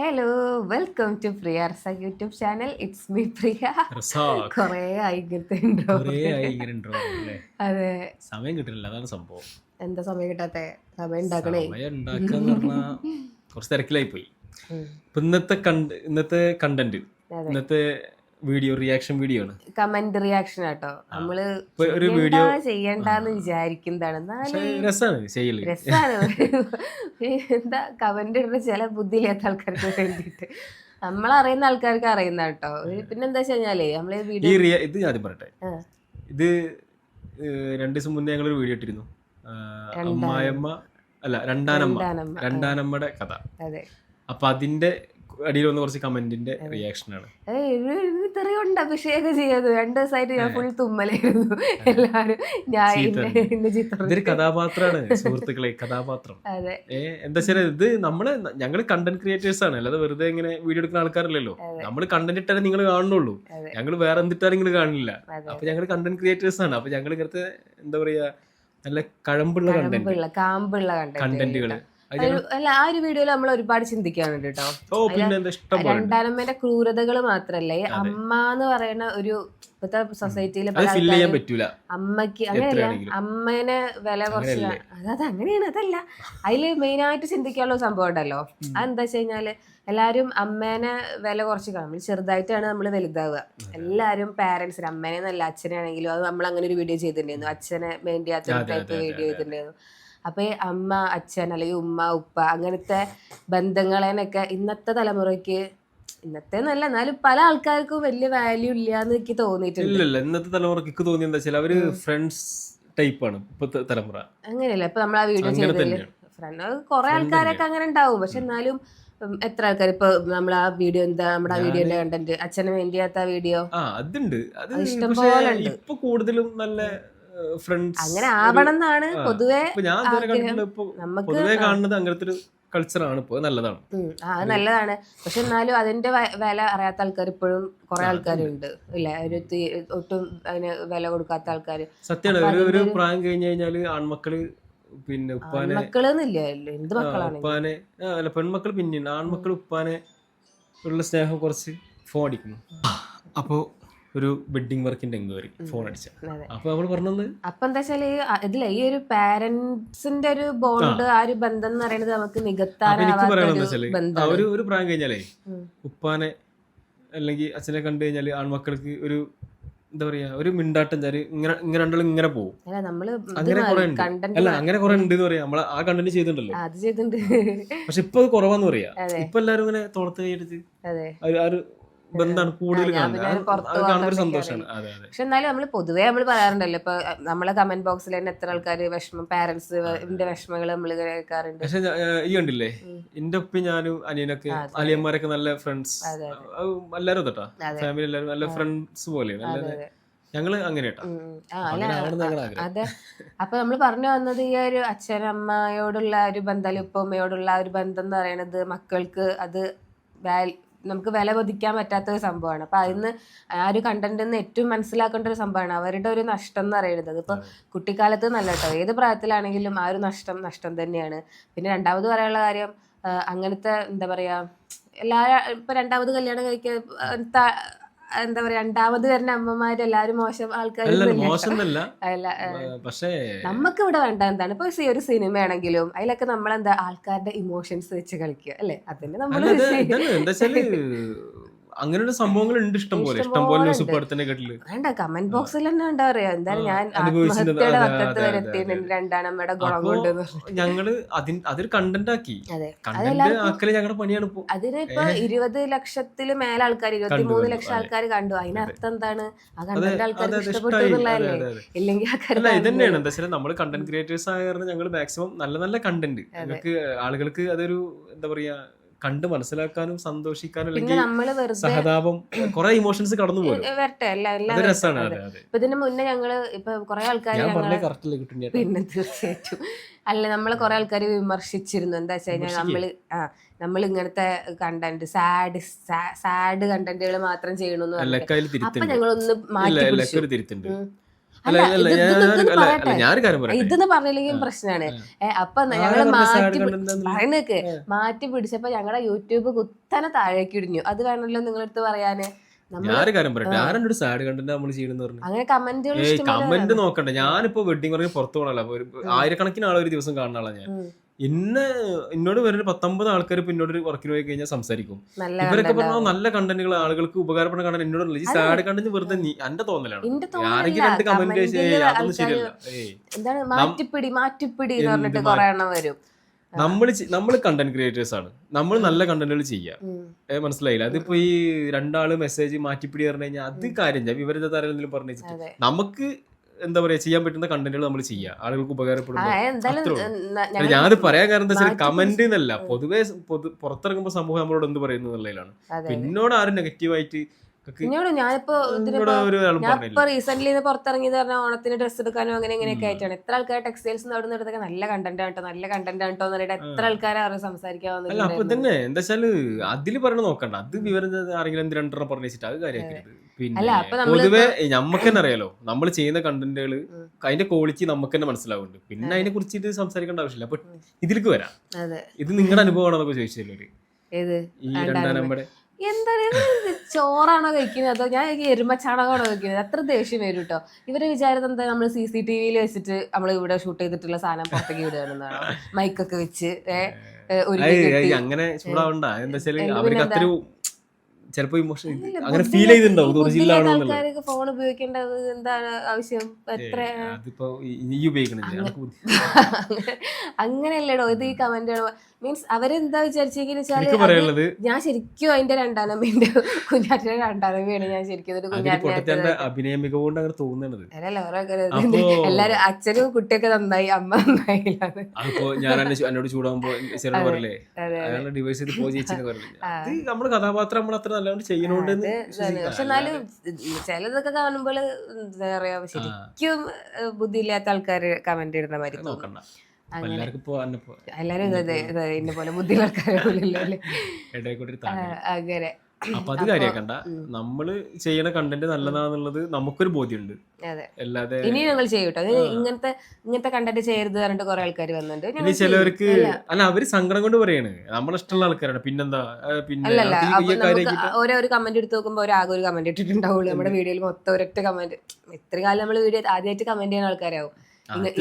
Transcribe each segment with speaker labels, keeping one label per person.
Speaker 1: Hello welcome to Priya Rasa YouTube channel it's me Priya. കൊറേ ആയി ഇങ്ങനത്തെ? അതെ.
Speaker 2: സമയം കിട്ടില്ല. അതാണ് സംഭവം.
Speaker 1: എന്താ സമയം കിട്ടാത്തെ? സമയം ഉണ്ടാക്കണേ.
Speaker 2: കുറച്ച് തിരക്കിലായി പോയി. ഇന്നത്തെ കണ്ട് ഇന്നത്തെ കണ്ടന്റ് ഇന്നത്തെ വീഡിയോ റിയാക്ഷൻ വീഡിയോ ആണ്.
Speaker 1: കമന്റ് റിയാക്ഷൻ ആട്ടോ.
Speaker 2: നമ്മൾ ഒരു വീഡിയോ
Speaker 1: ചെയ്യണ്ടെന്ന് വിചാരിക്കുന്നതാണ്.
Speaker 2: രസമാണ് ചെയ്യൽ.
Speaker 1: രസാണ്. എന്താ കമന്റ് ഇടുന്ന ചില ബുദ്ധിയില്ലാത്ത ആൾക്കാർക്ക് വേണ്ടിയിട്ട്. നമ്മളറിയുന്ന ആൾക്കാർക്ക് അറിയുന്ന കേട്ടോ പിന്നെന്താ വെച്ച് കഴിഞ്ഞാലേ
Speaker 2: നമ്മൾ
Speaker 1: വീഡിയോ
Speaker 2: ഇത് ആദ്യം പറയട്ടെ. ഇത് രണ്ടു ദിവസം മുന്നേ ഞങ്ങളൊരു വീഡിയോ ഇട്ടിരുന്നു. അമ്മായമ്മ അല്ല രണ്ടാനമ്മ.
Speaker 1: രണ്ടാനമ്മ.
Speaker 2: രണ്ടാനമ്മയുടെ കഥ. അപ്പൊ അതിന്റെ അടിയിൽ വന്ന കുറച്ച് കമന്റിന്റെ റിയാക്ഷൻ ആണ്.
Speaker 1: ഒരു തെറിയുണ്ട് അഭിഷേകം ചെയ്യാതെ രണ്ട് ദിവസമായിട്ട് ഞാൻ ഫുൾ തുമ്മലായിരുന്നു. എല്ലാരും ഞാൻ ചിത്രം
Speaker 2: ഇതൊരു കഥാപാത്രമാണ് സുഹൃത്തുക്കളെ കഥാപാത്രം.
Speaker 1: അതെ.
Speaker 2: എന്താ വെച്ചാൽ ഇത് നമ്മൾ ഞങ്ങൾ കണ്ടന്റ് ക്രിയേറ്റേഴ്സ് ആണ്. അല്ലാതെ വെറുതെ ഇങ്ങനെ വീഡിയോ എടുക്കുന്ന ആൾക്കാരല്ലല്ലോ. നമ്മൾ കണ്ടന്റ് ഇട്ടാലേ നിങ്ങൾ കാണുന്നുള്ളൂ.
Speaker 1: ഞങ്ങൾ
Speaker 2: ഞങ്ങൾ വേറെ എന്തിട്ടാലും നിങ്ങൾ കാണില്ല. അപ്പൊ ഞങ്ങൾ കണ്ടന്റ് ക്രിയേറ്റേഴ്സ് ആണ്. അപ്പൊ ഞങ്ങൾ ഇങ്ങനത്തെ എന്താ പറയാ നല്ല കഴമ്പുള്ള കണ്ടന്റ്
Speaker 1: കാമ്പുള്ള
Speaker 2: കണ്ടന്റുകൾ
Speaker 1: അല്ല ആ ഒരു വീഡിയോയിൽ നമ്മൾ ഒരുപാട് ചിന്തിക്കാനുണ്ട് കേട്ടോ. രണ്ടാനമ്മേന്റെ ക്രൂരതകൾ മാത്രല്ല? അമ്മ എന്ന് പറയുന്ന ഒരു ഇപ്പത്തെ
Speaker 2: സൊസൈറ്റിയിലെ
Speaker 1: അമ്മയ്ക്ക് അങ്ങനെയല്ല. അമ്മേനെ വില കുറച്ച്? അത് അങ്ങനെയാണ് അതല്ല. അതിൽ മെയിൻ ആയിട്ട് ചിന്തിക്കാനുള്ള സംഭവം ഉണ്ടല്ലോ. അതെന്താ വെച്ച് കഴിഞ്ഞാൽ എല്ലാരും അമ്മേനെ വില കുറച്ച് കാണും. നമ്മൾ ചെറുതായിട്ടാണ് നമ്മൾ വലുതാവുക. എല്ലാരും പാരന്റ്സിന് അമ്മേനെ നല്ല അച്ഛനാണെങ്കിലും അത് നമ്മൾ അങ്ങനെ ഒരു വീഡിയോ ചെയ്തിട്ടുണ്ടായിരുന്നു. അച്ഛനെ വേണ്ടിയാത്ത
Speaker 2: അച്ഛനെ
Speaker 1: വീഡിയോ ചെയ്തിട്ടുണ്ടായിരുന്നു. അപ്പൊ ഈ അമ്മ അച്ഛൻ അല്ലെങ്കിൽ ഉമ്മ ഉപ്പ അങ്ങനത്തെ ബന്ധങ്ങളെന്നൊക്കെ ഇന്നത്തെ തലമുറയ്ക്ക് ഇന്നത്തെ നല്ല എന്നാലും പല ആൾക്കാർക്കും വലിയ വാല്യൂ ഇല്ല എന്ന് എനിക്ക് തോന്നിയിട്ടുണ്ട്.
Speaker 2: ഇല്ല ഇല്ല. ഇന്നത്തെ തലമുറയ്ക്ക് എനിക്ക് തോന്നി എന്താ വെച്ചാൽ അവർ ഫ്രണ്ട്സ് ടൈപ്പാണ് ഇപ്പത്തെ തലമുറ.
Speaker 1: അങ്ങനെയല്ല ഇപ്പൊ നമ്മൾ ആ വീഡിയോ
Speaker 2: ചെയ്തതിൽ.
Speaker 1: ഫ്രണ്ട് കുറെ ആൾക്കാരൊക്കെ അങ്ങനെ ഉണ്ടാവും. പക്ഷെ എന്നാലും എത്ര ആൾക്കാർ ഇപ്പൊ നമ്മൾ ആ വീഡിയോ എന്താ നമ്മുടെ ആ വീഡിയോ കണ്ടന്റ് അച്ഛനെ വേണ്ടിയാത്ത വീഡിയോ
Speaker 2: അതുണ്ട്. അത്
Speaker 1: അത് ഇഷ്ടം പോലെ
Speaker 2: ഇപ്പൊ കൂടുതലും നല്ല ഫ്രണ്ട്സ്
Speaker 1: അങ്ങനെ ആവണം എന്നാണ്. പൊതുവെ
Speaker 2: ഞാൻ പൊതുവെ കാണുന്നത് അങ്ങനത്തെ ഒരു കൾച്ചറാണ് ഇപ്പൊ നല്ലതാണ്.
Speaker 1: ആ നല്ലതാണ്. പക്ഷെ എന്നാലും അതിന്റെ വില അറിയാത്ത ആൾക്കാർ ഇപ്പോഴും കുറെ ആൾക്കാരുണ്ട്. ഇല്ലേ? ഒരു ഒട്ടും അതിന് വില കൊടുക്കാത്ത ആൾക്കാർ
Speaker 2: സത്യമാണ് ഒരു പ്രായം കഴിഞ്ഞ് കഴിഞ്ഞാൽ ആൺമക്കൾ പിന്നെ ഉപ്പാനെ
Speaker 1: മക്കളെന്നില്ല എന്ത് മക്കളാണ്
Speaker 2: ഉപ്പാനെ അല്ല പെൺമക്കൾ പിന്നെയുണ്ട് ആൺമക്കൾ ഉപ്പാനെ ഉള്ള സ്നേഹം കുറച്ച് ഫോൺ അടിക്കുന്നു. അപ്പോ ഒരു വെഡിങ് വർക്കിന്റെ എൻക്വയറി ഫോൺ അടിച്ച. അപ്പൊ നമ്മൾ പറഞ്ഞത്?
Speaker 1: അപ്പൊ എന്താ വെച്ചാൽ ഇതിലെ ഈ ഒരു പാരന്റ്സിന്റെ ഒരു ബോണ്ട് ആ. ഒരു ബന്ധം എന്ന് പറയുന്നത് നമുക്ക് നികത്താൻ
Speaker 2: പറയാനെന്താ
Speaker 1: ഒരു
Speaker 2: പ്രായം കഴിഞ്ഞാലേ ഉപ്പാനെ അല്ലെങ്കിൽ അച്ഛനെ കണ്ടു കഴിഞ്ഞാൽ ആൺമക്കൾക്ക് ഒരു എന്താ പറയാ ഒരു മിണ്ടാട്ടം ചാരി ഇങ്ങനെ ഇങ്ങനെ രണ്ടാളും ഇങ്ങനെ പോകും അങ്ങനെ കുറെ ഉണ്ട്. അല്ല അങ്ങനെ കുറെ ഉണ്ട് എന്ന് പറയാം. നമ്മളെ ആ കണ്ടന്റ് ചെയ്തിട്ടുണ്ടല്ലോ. പക്ഷെ ഇപ്പൊ കുറവാന്ന് പറയാ. ഇപ്പൊ എല്ലാരും ഇങ്ങനെ തോളത്ത് കൈയെടുത്ത് ആ ഒരു- ബന്ധാണ് കൂടുതൽ കാണുന്നത്? സന്തോഷമാണ്
Speaker 1: പക്ഷെ എന്നാലും നമ്മൾ പൊതുവേ നമ്മൾ പറയാറുണ്ടല്ലോ ഇപ്പൊ നമ്മളെ കമന്റ് ബോക്സിൽ തന്നെ എത്ര ആൾക്കാർ വിഷമം പാരന്റ്സ് വിഷമങ്ങൾ നമ്മൾ കേൾക്കാറുണ്ട്.
Speaker 2: പക്ഷെ ഈ കണ്ടില്ലേ എന്റെ ഒപ്പി ഞാനും അനിയനൊക്കെ. അലിയന്മാരൊക്കെ നല്ല ഫ്രണ്ട്സ് എല്ലാരും തൊട്ടാ ഫാമിലി എല്ലാരും നല്ല ഫ്രണ്ട്സ്
Speaker 1: പോലെ
Speaker 2: അല്ലാതെ ഞങ്ങൾ അങ്ങനെ
Speaker 1: അതെ. അപ്പൊ നമ്മൾ പറഞ്ഞു വന്നത് ഈ ഒരു അച്ഛനമ്മയോടുള്ള ഒരു ബന്ധം അല്ലെങ്കിൽ ഉപ്പമ്മയോടുള്ള ഒരു ബന്ധം എന്ന് പറയുന്നത് മക്കൾക്ക് അത് നമുക്ക് വില പതിക്കാൻ പറ്റാത്ത ഒരു സംഭവമാണ്. അപ്പൊ അതിന്ന് ആ ഒരു കണ്ടന്റ് നിന്ന് ഏറ്റവും മനസ്സിലാക്കേണ്ട ഒരു സംഭവമാണ് അവരുടെ ഒരു നഷ്ടം എന്ന് പറയുന്നത്. അതിപ്പോ കുട്ടിക്കാലത്ത് നല്ല കേട്ടോ. ഏത് പ്രായത്തിലാണെങ്കിലും ആ ഒരു നഷ്ടം നഷ്ടം തന്നെയാണ്. പിന്നെ രണ്ടാമത് പറയാനുള്ള കാര്യം അങ്ങനത്തെ എന്താ പറയാ എല്ലാ ഇപ്പൊ രണ്ടാമത് കല്യാണം കഴിക്കാൻ എന്താ പറയാ രണ്ടാമത് വരുന്ന അമ്മമാര് എല്ലാരും മോശം
Speaker 2: അല്ല പക്ഷേ
Speaker 1: നമുക്ക് ഇവിടെ വേണ്ട എന്താണ്? ഇപ്പൊ ഈ ഒരു സിനിമ ആണെങ്കിലും അതിലൊക്കെ നമ്മൾ എന്താ ആൾക്കാരുടെ ഇമോഷൻസ് വെച്ച് കളിക്കുക അല്ലെ? അതിന് നമ്മൾ
Speaker 2: അങ്ങനെയുള്ള സംഭവങ്ങൾ ഉണ്ട് ഇഷ്ടം പോലെ. ഇഷ്ടം പോലെ ന്യൂസ് പടത്തിന്റെ കേട്ടില്ല
Speaker 1: വേണ്ട കമന്റ് ബോക്സിൽ തന്നെ എന്താ പറയാ? എന്തായാലും ഞാൻ. ആത്മഹത്യയുടെ വക്കത്ത് വരെ
Speaker 2: അതെ,
Speaker 1: എത്തി
Speaker 2: അതെ.
Speaker 1: രണ്ടാനമ്മയുടെ ഗുണം കൊണ്ട്
Speaker 2: ഞങ്ങൾ അതിന് അതൊരു കണ്ടന്റ് ആക്കി. കണ്ടന്റ് ആക്കൽ ഞങ്ങളുടെ പണിയാണ് ഇപ്പൊ.
Speaker 1: അതിനിപ്പോ ഇരുപത് ലക്ഷത്തിൽ മേലെ ആൾക്കാർ ഇരുപത്തി മൂന്ന് ലക്ഷം ആൾക്കാർ കണ്ടു. അതിനർത്ഥം എന്താണ്? ആ കണ്ടന്റ്
Speaker 2: ആൾക്കാർ
Speaker 1: ആൾക്കാർക്ക് ഇഷ്ടപ്പെട്ടു
Speaker 2: ഇഷ്ടായി. അതെ
Speaker 1: എന്നുള്ളതല്ലേ.
Speaker 2: അതെ അതെ.
Speaker 1: ഇല്ലെങ്കിൽ ആൾക്കാർ
Speaker 2: അല്ല ഇത് തന്നെയാണ് എന്താ വെച്ചാൽ നമ്മൾ കണ്ടന്റ് ക്രിയേറ്റേഴ്സ് ആയ കാരണം ഞങ്ങൾ മാക്സിമം നല്ല നല്ല കണ്ടന്റ് ഞങ്ങൾക്ക് ആളുകൾക്ക് അതൊരു എന്താ പറയാ കണ്ട് മനസ്സിലാക്കാനും സന്തോഷിക്കാനും
Speaker 1: പിന്നെ
Speaker 2: അല്ലെങ്കിൽ
Speaker 1: നമ്മൾ വെറുതെ
Speaker 2: സഹതാപം കുറെ ഇമോഷൻസ് കടന്നു
Speaker 1: ഇപ്പൊ ഇതിന് മുന്നേ ഞങ്ങൾ ഇപ്പൊ കുറെ ആൾക്കാർ പിന്നെ തീർച്ചയായിട്ടും. അല്ല നമ്മളെ കുറെ ആൾക്കാർ വിമർശിച്ചിരുന്നു. എന്താ വെച്ച് കഴിഞ്ഞാൽ നമ്മൾ ആ നമ്മൾ ഇങ്ങനത്തെ കണ്ടന്റ് സാഡ് സാഡ് കണ്ടന്റുകൾ മാത്രം ചെയ്യണമെന്ന് അപ്പൊ ഞങ്ങളൊന്ന് മാറ്റി
Speaker 2: ഞാനൊരു കാര്യം
Speaker 1: ഇതെന്ന് പറഞ്ഞില്ലെങ്കിൽ പ്രശ്നമാണ് അപ്പൊ
Speaker 2: ഞങ്ങൾ
Speaker 1: മാറ്റി? പറയുന്നേക്ക് മാറ്റി പിടിച്ചപ്പോ ഞങ്ങളുടെ യൂട്യൂബ് കുത്തനെ താഴേക്ക് ഇടിഞ്ഞു. അത് വേണമല്ലോ നിങ്ങളടുത്ത് പറയാന്.
Speaker 2: ഞാനൊരു കാര്യം പറയട്ടെ. സാഡ് കണ്ടന്റ് നമ്മൾ ചെയ്യണമെന്ന് പറഞ്ഞു. കമന്റ് നോക്കണ്ട. ഞാനിപ്പോ വെഡിങ് പറഞ്ഞ് പുറത്തു പോകണല്ലോ ആയിരക്കണക്കിന് ആളൊരു ഒരു ദിവസം കാണുന്ന ഞാൻ. ഇന്ന് എന്നോട് വരുന്ന പത്തൊമ്പത് ആൾക്കാർ ഇപ്പൊ എന്നോട് വർക്കിന് പോയി കഴിഞ്ഞാൽ സംസാരിക്കും. ഇവരൊക്കെ പറഞ്ഞാൽ നല്ല കണ്ടന്റുകൾ ആളുകൾക്ക് ഉപകാരപ്പെടുന്ന കണ്ടന്റ് എന്നോട് ഈ സാഡ് കണ്ടന്റ് വെറുതെ നീ എന്റെ തോന്നലാണ്. ആരെങ്കിലും രണ്ട് കമന്റ് അതൊന്നും ശരിയല്ല.
Speaker 1: മാറ്റിപ്പിടി മാറ്റിപ്പിടി എന്ന് പറഞ്ഞിട്ട് എണ്ണം വരും.
Speaker 2: നമ്മൾ നമ്മൾ കണ്ടന്റ് ക്രിയേറ്റേഴ്സ് ആണ്. നമ്മൾ നല്ല കണ്ടന്റുകൾ ചെയ്യാം. മനസ്സിലായില്ല? അതിപ്പോ ഈ രണ്ടാൾ മെസ്സേജ് മാറ്റിപ്പിടി പറഞ്ഞു കഴിഞ്ഞാൽ അത് കാര്യം. ഞാൻ വിവരത്തെ തരം പറഞ്ഞു വെച്ചിട്ട് നമുക്ക് എന്താ പറയാ ചെയ്യാൻ പറ്റുന്ന കണ്ടന്റുകൾ നമ്മൾ ചെയ്യാം. ആളുകൾക്ക് ഉപകാരപ്പെടുന്ന ഞാനത് പറയാൻ കാരണം എന്താ വെച്ചാൽ കമന്റ് എന്നല്ല. പൊതുവേ പൊതു പുറത്തിറങ്ങുമ്പോൾ സമൂഹം നമ്മളോട് എന്ത് പറയുന്നു എന്നുള്ളതിലാണ്. പിന്നോട് ആരും നെഗറ്റീവായിട്ട്
Speaker 1: ഞാനിപ്പോ
Speaker 2: എന്നോട്
Speaker 1: ഞാൻ
Speaker 2: പറഞ്ഞില്ല.
Speaker 1: ഇപ്പൊ റീസെന്റ് പുറത്തിറങ്ങിയത് പറഞ്ഞാൽ ഓണത്തിന് ഡ്രസ്സ് എടുക്കാനോ അങ്ങനെ ഇങ്ങനെയൊക്കെ ആയിട്ടാണ്. എത്ര ആൾക്കാർ ടെക്സ്റ്റൈൽസ് അവിടെ നിന്ന് എടുത്തൊക്കെ നല്ല കണ്ടന്റ് ആട്ടോ നല്ല കണ്ടന്റ് ആട്ടോ എന്ന് പറഞ്ഞിട്ട് എത്ര ആൾക്കാരെ അവരെ സംസാരിക്കാൻ
Speaker 2: അപ്പൊ തന്നെ എന്താ വെച്ചാൽ അതിൽ പറഞ്ഞു നോക്കണ്ട. അത് വിവരം ആരെങ്കിലും രണ്ടെണ്ണം പറഞ്ഞു വെച്ചിട്ട് അത്. കാര്യമാക്കരുത്
Speaker 1: അല്ല, അപ്പൊ നമ്മൾ
Speaker 2: പൊതുവെ നമുക്ക് തന്നെ അറിയാലോ. നമ്മൾ ചെയ്യുന്ന കണ്ടന്റുകൾ അതിന്റെ ക്വാളിറ്റി നമുക്ക് തന്നെ മനസ്സിലാവുന്നുണ്ട്. പിന്നെ അതിനെ കുറിച്ച് ഇത് സംസാരിക്കേണ്ട ആവശ്യമില്ല. അപ്പൊ ഇതിലേക്ക് വരാം.
Speaker 1: അതെ.
Speaker 2: ഇത് നിങ്ങളുടെ അനുഭവമാണെന്നൊക്കെ ചോദിച്ചല്ലോ
Speaker 1: ഏത്?
Speaker 2: ഈ
Speaker 1: രണ്ടാം നമ്പർ. എന്താണ് ഇത്? ചോറാണോ കഴിക്കുന്നത്? അതോ ഞാൻ ഈ എരുമച്ചാണകമാണോ കഴിക്കുന്നത്? അത്ര ദേഷ്യം വരും കേട്ടോ ഇവരെ വിചാരം എന്താ നമ്മൾ സി സി ടി വിയിൽ വെച്ചിട്ട് നമ്മൾ ഇവിടെ ഷൂട്ട് ചെയ്തിട്ടുള്ള സാധനം പുറത്തേക്ക് വിടുകയാണെന്നാണോ മൈക്കൊക്കെ വെച്ച് ഏഹ് ഒരു
Speaker 2: അങ്ങനെ ചൂടാവണ്ട. എന്താ
Speaker 1: എന്ത്
Speaker 2: അവർക്ക് അത്രയും ചിലപ്പോ ഇമോഷൻ അങ്ങനെ ഫീൽ ചെയ്തിട്ടുണ്ടാവും. ഒറിജിനൽ ആണോ
Speaker 1: ഫോൺ ഉപയോഗിക്കേണ്ടത് എന്താണ് ആവശ്യം? എത്ര?
Speaker 2: അതിപ്പോ നീ ഉപയോഗിക്കണില്ല.
Speaker 1: അങ്ങനെയല്ലേടോ ഇത് ഈ കമന്റ് മീൻസ് അവരെന്താ വിചാരിച്ചെങ്കിൽ
Speaker 2: വെച്ചാൽ
Speaker 1: ഞാൻ ശരിക്കും അതിന്റെ രണ്ടാനമ്മന്റെ കുഞ്ഞാറ്റിന്റെ രണ്ടാനമ്മയാണ് ഞാൻ ശരിക്കും
Speaker 2: അതിന് പൊട്ടത്തിന്റെ അഭിനയ മികവുകൊണ്ട് അങ്ങനെ തോന്നുന്നത് അപ്പോ
Speaker 1: എല്ലാരും അച്ഛനും കുട്ടിയൊക്കെ നന്നായി അമ്മ നന്നായില്ല.
Speaker 2: അതിപ്പോ ഞാൻ എന്നോട് ചൂടാകുമ്പോ പറയില്ലേ? അയാളുടെ ഡിവൈസ് ചെയ്ത്
Speaker 1: പോയി.
Speaker 2: അത് നമ്മുടെ കഥാപാത്രം നമ്മൾ അത്ര നല്ലോണം ചെയ്യണോണ്ട്.
Speaker 1: പക്ഷെ എന്നാലും ചിലതൊക്കെ കാണുമ്പോൾ എന്താ പറയാ ശരിക്കും ബുദ്ധി ബുദ്ധിയില്ലാത്ത ആൾക്കാര് കമന്റ് ഇടുന്ന മാതിരി
Speaker 2: നോക്കണ്ട.
Speaker 1: എല്ലാരും ഇന്നെ പോലെ ബുദ്ധിയുള്ള
Speaker 2: താഴെ
Speaker 1: അങ്ങനെ.
Speaker 2: അപ്പൊ അത് കാര്യാക്കണ്ട. നമ്മൾ ചെയ്യണ കണ്ടന്റ് നല്ലതാന്നുള്ളത് നമുക്കൊരു ബോധ്യമുണ്ട്. അല്ലാതെ
Speaker 1: ഇനി ഞങ്ങൾ ചെയ്യൂട്ടോ? ഇങ്ങനത്തെ ഇങ്ങനത്തെ കണ്ടന്റ് ചെയ്യരുത് പറഞ്ഞിട്ട് കുറെ ആൾക്കാർ വന്നിട്ടുണ്ട്.
Speaker 2: ഇനി ചിലവർക്ക്
Speaker 1: അല്ല.
Speaker 2: അവർ സങ്കടം കൊണ്ട് പറയാണ്. നമ്മളിഷ്ടമുള്ള ആൾക്കാരാണ്. പിന്നെന്താ? പിന്നെ
Speaker 1: ഓരോ ഒരു കമന്റ് എടുത്ത് നോക്കുമ്പോ ഒരു ആകെ ഒരു കമന്റ് ഇട്ടിട്ടുണ്ടാവുള്ളൂ. നമ്മുടെ വീഡിയോയിൽ മൊത്തം ഒരൊറ്റ കമന്റ് ഇത്ര കാലം നമ്മൾ വീഡിയോ ആദ്യമായിട്ട് കമന്റ് ചെയ്യുന്ന ആൾക്കാരാവും.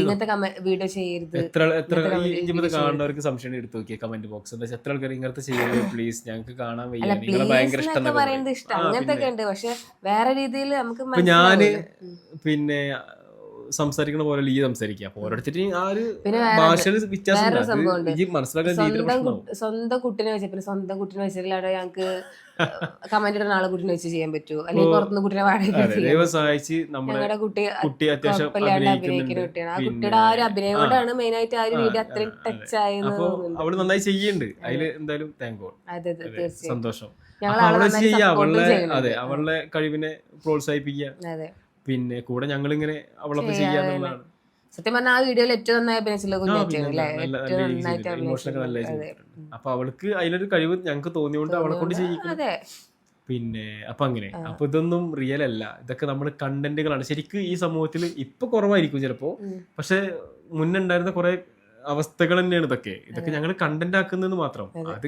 Speaker 1: ഇങ്ങനത്തെ വീഡിയോ ചെയ്യരുത്.
Speaker 2: എത്ര എത്ര
Speaker 1: videos
Speaker 2: കാണുന്നവർക്ക് സംശയം എടുത്തു നോക്കിയ കമന്റ് ബോക്സ് എന്താ എത്ര ആൾക്കാർ ഇങ്ങനത്തെ ചെയ്യരുത് പ്ലീസ് ഞങ്ങൾക്ക് കാണാൻ വയ്യ. നിങ്ങളെ ഭയങ്കര ഇഷ്ടം
Speaker 1: അങ്ങനത്തെ ഒക്കെ ഉണ്ട്. പക്ഷെ വേറെ രീതിയിൽ നമുക്ക്
Speaker 2: ഞാൻ
Speaker 1: ഞാൻ
Speaker 2: പിന്നെ സംസാരിക്കണ പോലെ ലീ സംസാരിക്കുക. അപ്പൊ ഓരോരുത്തരും ആ ഒരു ഭാഷയിൽ വ്യത്യാസം രീതിയിൽ
Speaker 1: സ്വന്തം കുട്ടിനെ വെച്ച പിന്നെ സ്വന്തം കുട്ടിനെ വെച്ചിട്ടില്ലാതെ ഞങ്ങൾക്ക് കമന്റ് ഇടുന്ന ആളെ കുട്ടിനെ വെച്ച് ചെയ്യാൻ പറ്റുമോ അല്ലെങ്കിൽ പുറത്തുനിന്ന് കുട്ടിനെ വാടക
Speaker 2: അതെ ദൈവം സഹായിച്ച് നമ്മുടെ
Speaker 1: കുട്ടി
Speaker 2: കുട്ടി അത്യാവശ്യം
Speaker 1: അഭിനയിക്കുന്ന കുട്ടിയാണ്. ആ കുട്ടിയുടെ ആ ഒരു അഭിനയം കൊണ്ടാണ് മെയിൻ ആയിട്ട് ആ ഒരു വീഡിയോ അത്രയും ടച്ച് ആയെന്ന്
Speaker 2: അവൾ നന്നായി ചെയ്യുന്നുണ്ട്. അതിൽ എന്തായാലും താങ്ക് ഗോഡ്
Speaker 1: അതെ തീർച്ചയായും.
Speaker 2: സന്തോഷം.
Speaker 1: അവളെ
Speaker 2: ചെയ്യുക അവളുടെ അതെ അവളുടെ കഴിവിനെ പ്രോത്സാഹിപ്പിക്കുക.
Speaker 1: അതെ.
Speaker 2: പിന്നെ കൂടെ ഞങ്ങൾ ഇങ്ങനെ അവളൊപ്പം ചെയ്യാന്നുള്ളതാണ്.
Speaker 1: സത്യം പറഞ്ഞാൽ ആ വീഡിയോയിൽ ഏറ്റവും നന്നായി അഭിനയിച്ചില്ല
Speaker 2: അപ്പൊ അവൾക്ക് അതിലൊരു കഴിവ് ഞങ്ങൾക്ക് തോന്നിയോണ്ട് അവളെ കൊണ്ട് ചെയ്യിക്കും പിന്നെ അപ്പൊ അങ്ങനെ. അപ്പൊ ഇതൊന്നും റിയൽ അല്ല. ഇതൊക്കെ നമ്മൾ കണ്ടന്റുകളാണ് ശരിക്കും ഈ സമൂഹത്തിൽ ഇപ്പൊ കുറവായിരിക്കും ചിലപ്പോ. പക്ഷെ മുന്നുണ്ടായിരുന്ന കുറെ അവസ്ഥകൾ തന്നെയാണ് ഇതൊക്കെ. ഇതൊക്കെ ഞങ്ങൾ കണ്ടന്റ് ആക്കുന്നത് മാത്രം. അത്.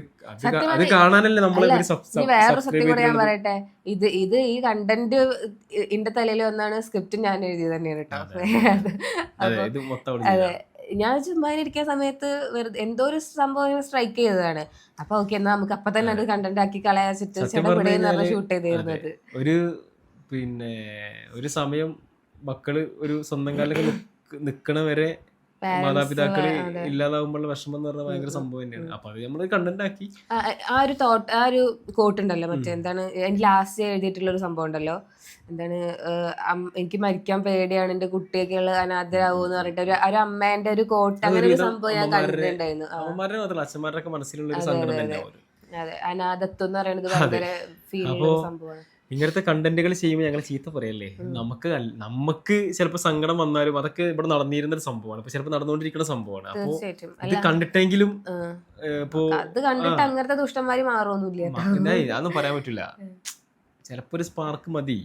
Speaker 2: അത് കാണാനല്ലേ
Speaker 1: സത്യം കൂടെ ഞാൻ പറയട്ടെ? ഇത് ഇത് ഈ കണ്ടന്റ് എന്റെ തലയിൽ വന്നാണ് സ്ക്രിപ്റ്റ് ഞാൻ എഴുതിയത് തന്നെയാണ് കേട്ടോ അതെ. ഞാൻ ചുമ്മാ ഇരിക്കുന്ന സമയത്ത് വെറുതെ എന്തോ ഒരു സംഭവം സ്ട്രൈക്ക് ചെയ്തതാണ്. അപ്പൊ ഓക്കെ എന്നാ നമുക്ക് അപ്പൊ തന്നെ അത് കണ്ടന്റ് ആക്കി കളയാച്ചിട്ട്
Speaker 2: പറഞ്ഞ കഴിഞ്ഞാൽ
Speaker 1: ഷൂട്ട് ചെയ്തിരുന്നത്.
Speaker 2: ഒരു പിന്നെ ഒരു സമയം മക്കൾ ഒരു സ്വന്തം കാലൊക്കെ നിക്കണ വരെ മാതാപിതാക്കൾ
Speaker 1: ഇല്ലാതാവുമ്പോഴുള്ള
Speaker 2: ഇല്ലാതാവുമ്പോൾ വിഷമം എന്ന് പറഞ്ഞാൽ ഭയങ്കര സംഭവം തന്നെയാണ്. അപ്പൊ അത് നമ്മൾ കണ്ടന്റ് ആക്കി.
Speaker 1: ആ ഒരു തോട്ട് ആ ഒരു കോട്ട് ഉണ്ടല്ലോ മറ്റേ എന്താണ് എനിക്ക് ലാസ്റ്റ് എഴുതിയിട്ടുള്ള ഒരു സംഭവം ഉണ്ടല്ലോ. എന്താണ് എനിക്ക് മരിക്കാൻ പേടിയാണ് എന്റെ കുട്ടിയൊക്കെ അനാഥരാകും എന്ന് പറഞ്ഞിട്ട് ഒരു ഒരു അമ്മേന്റെ ഒരു കോട്ട് അങ്ങനെ ഒരു സംഭവം ഞാൻ കണ്ടിട്ടുണ്ടായിരുന്നു.
Speaker 2: അമ്മമാരുടെ മാത്രമല്ല അച്ഛന്മാരുടെ മനസ്സിലുള്ള ഒരു സങ്കടം
Speaker 1: അതെ, അനാഥത്വം എന്ന് പറയുന്നത് ഭയങ്കര ഫീൽ സംഭവമാണ്.
Speaker 2: ഇങ്ങനത്തെ കണ്ടന്റുകൾ ചെയ്യുമ്പോൾ ഞങ്ങൾ ചീത്ത പറയല്ലേ? നമുക്ക് നമുക്ക് ചിലപ്പോൾ സങ്കടം വന്നാലും അതൊക്കെ ഇവിടെ നടന്നിരുന്ന ഒരു സംഭവമാണ്. അപ്പൊ ചിലപ്പോൾ നടന്നുകൊണ്ടിരിക്കുന്ന സംഭവമാണ്. അപ്പോ ഇത് കണ്ടിട്ടെങ്കിലും ഇപ്പോ
Speaker 1: അത് കണ്ടിട്ട് അങ്ങനത്തെ ദുഷ്ടന്മാര് മാറൊന്നുമില്ല.
Speaker 2: അതൊന്നും പറയാൻ പറ്റില്ല ചിലപ്പോ ഒരു സ്പാർക്ക് മതി.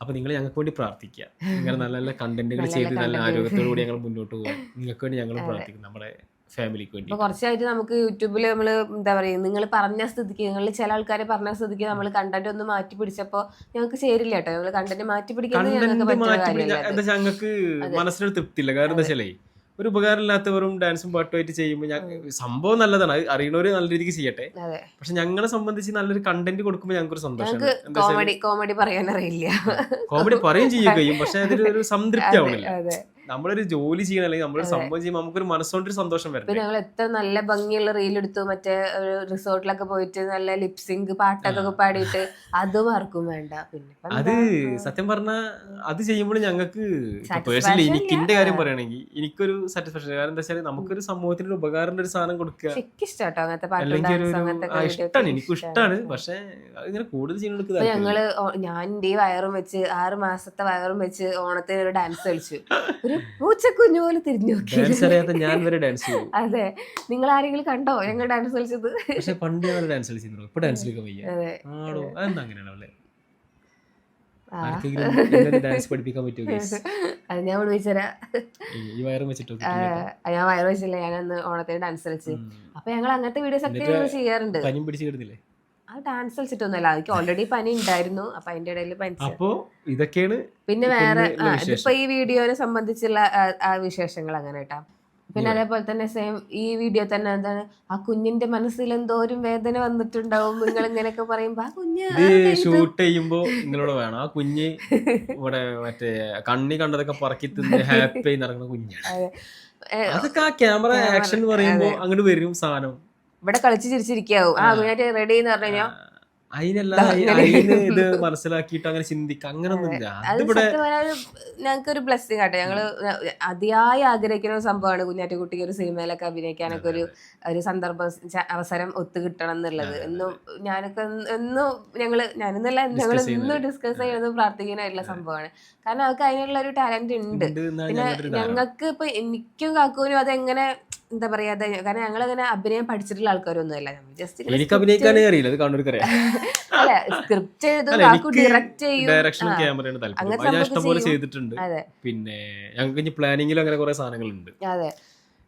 Speaker 2: അപ്പൊ നിങ്ങൾ ഞങ്ങൾക്ക് വേണ്ടി പ്രാർത്ഥിക്കുക നിങ്ങൾ നല്ല നല്ല കണ്ടന്റുകൾ ചെയ്ത് നല്ല. ആരോഗ്യത്തോടു കൂടി ഞങ്ങൾ മുന്നോട്ട് പോകാം നിങ്ങൾക്ക് വേണ്ടി ഞങ്ങൾ പ്രാർത്ഥിക്കും. നമ്മുടെ ഫാമിലിക്ക് വേണ്ടി
Speaker 1: ഇപ്പൊ കുറച്ചായിട്ട് നമുക്ക് യൂട്യൂബിൽ നമ്മൾ എന്താ പറയുക നിങ്ങൾ പറഞ്ഞ സ്ഥിതിക്ക് നിങ്ങൾ ചില ആൾക്കാരെ പറഞ്ഞ സ്ഥിതിക്ക് നമ്മൾ കണ്ടന്റ് ഒന്ന് മാറ്റി പിടിച്ചപ്പോ ഞങ്ങൾക്ക് ശരിയില്ല കേട്ടോ. ഞങ്ങൾ കണ്ടന്റ് മാറ്റി പിടിക്കുന്നത് ഞങ്ങൾക്ക്
Speaker 2: ഞങ്ങൾക്ക് മനസ്സിനൊരു തൃപ്തിയില്ല. കാരണം എന്താ വെച്ചാലേ ഒരു ഉപകാരമില്ലാത്തവരും ഡാൻസും പാട്ടുമായിട്ട് ചെയ്യുമ്പോൾ ഞാൻ സംഭവം നല്ലതാണ്. അത് അറിയണവര് നല്ല രീതിക്ക് ചെയ്യട്ടെ. പക്ഷെ ഞങ്ങളെ സംബന്ധിച്ച് നല്ലൊരു കണ്ടന്റ് കൊടുക്കുമ്പോൾ ഞങ്ങൾക്ക് ഒരു
Speaker 1: സന്തോഷം കോമഡി കോമഡി പറയാൻ അറിയില്ല
Speaker 2: കോമഡി പറയും ചെയ്യുകയും പക്ഷെ ഒരു സംതൃപ്തി ആവണില്ല. നമ്മളൊരു ജോലി ചെയ്യണം അല്ലെങ്കിൽ നമ്മളൊരു സംഭവം ചെയ്യുമ്പോൾ നമുക്കൊരു മനസ്സുകൊണ്ടൊരു സന്തോഷം വരും
Speaker 1: ഞങ്ങൾ എത്ര നല്ല ഭംഗിയുള്ള റീൽ എടുത്തു മറ്റേ ഒരു റിസോർട്ടിലൊക്കെ പോയിട്ട് നല്ല ലിപ്സിങ്ക് പാട്ടൊക്കെ പാടിയിട്ട് അതും ആർക്കും വേണ്ട. പിന്നെ
Speaker 2: അത് സത്യം പറഞ്ഞ അത് ചെയ്യുമ്പോൾ ഞങ്ങൾക്ക് പേഴ്സണലി എനിക്ക് എന്റെ കാര്യം പറയുകയാണെങ്കിൽ എനിക്കൊരു സാറ്റിസ്ഫാക്ഷൻ കാരണം എന്താ വെച്ചാൽ നമുക്കൊരു സമൂഹത്തിന് ഒരു ഉപകാരമുള്ള ഒരു സാധനം കൊടുക്കുക. അല്ലെങ്കിൽ ഇഷ്ടാണ്. എനിക്കും ഇഷ്ടാണ്. പക്ഷെ ഇങ്ങനെ കൂടുതൽ ചെയ്യുന്നത്
Speaker 1: ഞങ്ങൾ ഞാൻ എന്റെ ഈ വയറും വെച്ച് ആറ് മാസത്തെ വയറും വെച്ച് ഓണത്തിന് ഒരു ഡാൻസ് കളിച്ചു. ഒരു പൂച്ചക്കുഞ്ഞു പോലെ തിരിഞ്ഞു നോക്കി
Speaker 2: ഡാൻസ് അറിയാത്ത ഞാൻ വരെ ഡാൻസ് ചെയ്യും
Speaker 1: അതെ. നിങ്ങൾ ആരെങ്കിലും കണ്ടോ? ഞങ്ങൾ ഡാൻസ് കളിച്ചത്?
Speaker 2: പക്ഷെ പണ്ട് ഡാൻസ് കളിച്ചിരുന്നു. ഇപ്പൊ ഡാൻസ് കളിക്കാൻ വയ്യ.
Speaker 1: അതെ.
Speaker 2: ആണോ അതെന്താ അങ്ങനെയാണോ അല്ലേ
Speaker 1: ആ.
Speaker 2: ഡാൻസ് പഠിപ്പിക്കാൻ പറ്റുമോ guys?
Speaker 1: അത് ഞാൻ വിളിച്ചരാ
Speaker 2: ഈ- വയറും വെച്ചിട്ടോ
Speaker 1: ഞാൻ വയറ് വെച്ചില്ല. ഞാൻ അന്ന് ഓണത്തിന് ഡാൻസ് കളിച്ച്. അപ്പൊ ഞങ്ങൾ അങ്ങനത്തെ വീഡിയോസ് ഒക്കെ ചെയ്യാറുണ്ട്.
Speaker 2: പനിയും പിടിച്ച് കിടന്നില്ലേ?
Speaker 1: ആ ഡാൻസ് കളിച്ചിട്ടൊന്നുമല്ല എനിക്ക് ഓൾറെഡി പനി ഉണ്ടായിരുന്നു. അപ്പൊ അതിന്റെ ഇടയിൽ പനി
Speaker 2: അപ്പോ ഇതൊക്കെയാണ്
Speaker 1: പിന്നെ വേറെ ഇതിപ്പോ ഈ വീഡിയോനെ സംബന്ധിച്ചുള്ള ആ, വിശേഷങ്ങൾ അങ്ങനെ കേട്ടാ. പിന്നെ അതേപോലെ തന്നെ സെയിം ഈ വീഡിയോ തന്നെ എന്താണ്? ആ കുഞ്ഞിന്റെ മനസ്സിൽ എന്തോരും വേദന വന്നിട്ടുണ്ടാവും നിങ്ങൾ ഇങ്ങനെയൊക്കെ പറയുമ്പോ. ആ കുഞ്ഞ്
Speaker 2: ഷൂട്ട് ചെയ്യുമ്പോ നിങ്ങളോട് വേണം. ആ കുഞ്ഞ് ഇവിടെ മറ്റേ കണ്ണി കണ്ടതൊക്കെ പറക്കി തിന്ന് ഹാപ്പി നടക്കുന്ന കുഞ്ഞാണ്. അതൊക്കെ ആ ക്യാമറ ആക്ഷൻ പറയുമ്പോ അങ്ങോട്ട് വരും സാധനം.
Speaker 1: ഇവിടെ കളിച്ച് ചിരിച്ചിരിക്കാവും. ആ കുഞ്ഞാറ്റ് റെഡി എന്ന് പറഞ്ഞു കഴിഞ്ഞാൽ
Speaker 2: ഇത് മനസ്സിലാക്കിയിട്ട് അങ്ങനെ ചിന്തിക്കുക
Speaker 1: ഞങ്ങൾക്ക് ഒരു ബ്ലെസ്സിങ് ആട്ടെ. ഞങ്ങൾ അതിയായി ആഗ്രഹിക്കുന്ന ഒരു സംഭവമാണ് കുഞ്ഞാറ്റുകുട്ടിക്ക് ഒരു സിനിമയിലൊക്കെ അഭിനയിക്കാനൊക്കെ ഒരു ഒരു സന്ദർഭം അവസരം ഒത്തു കിട്ടണം എന്നുള്ളത്. എന്നും ഞാനൊക്കെ എന്നും ഞങ്ങൾ ഞാനെന്നല്ല ഞങ്ങൾ ഇന്നും ഡിസ്കസ് ചെയ്യുന്നത് പ്രാർത്ഥിക്കാനായിട്ടുള്ള സംഭവമാണ്. കാരണം അവർക്ക് അതിനുള്ള ഒരു ടാലന്റ് ഉണ്ട്. പിന്നെ. ഞങ്ങൾക്ക് ഇപ്പൊ എനിക്കും കാക്കൂനും അതെങ്ങനെ എന്താ പറയാ കാരണം ഞങ്ങൾ അങ്ങനെ അഭിനയം പഠിച്ചിട്ടുള്ള ആൾക്കാരൊന്നും അല്ല ജസ്റ്റ്
Speaker 2: എനിക്ക് അഭിനയിക്കാനേ അറിയില്ല അത്
Speaker 1: അല്ല സ്ക്രിപ്റ്റ്
Speaker 2: ഞാൻ ഇഷ്ടംപോലെ ചെയ്തിട്ടുണ്ട്. പിന്നെ ഞങ്ങൾക്ക് ഇനി പ്ലാനിങ്ങിലും അങ്ങനെ കുറെ സാധനങ്ങളുണ്ട്.
Speaker 1: അതെ.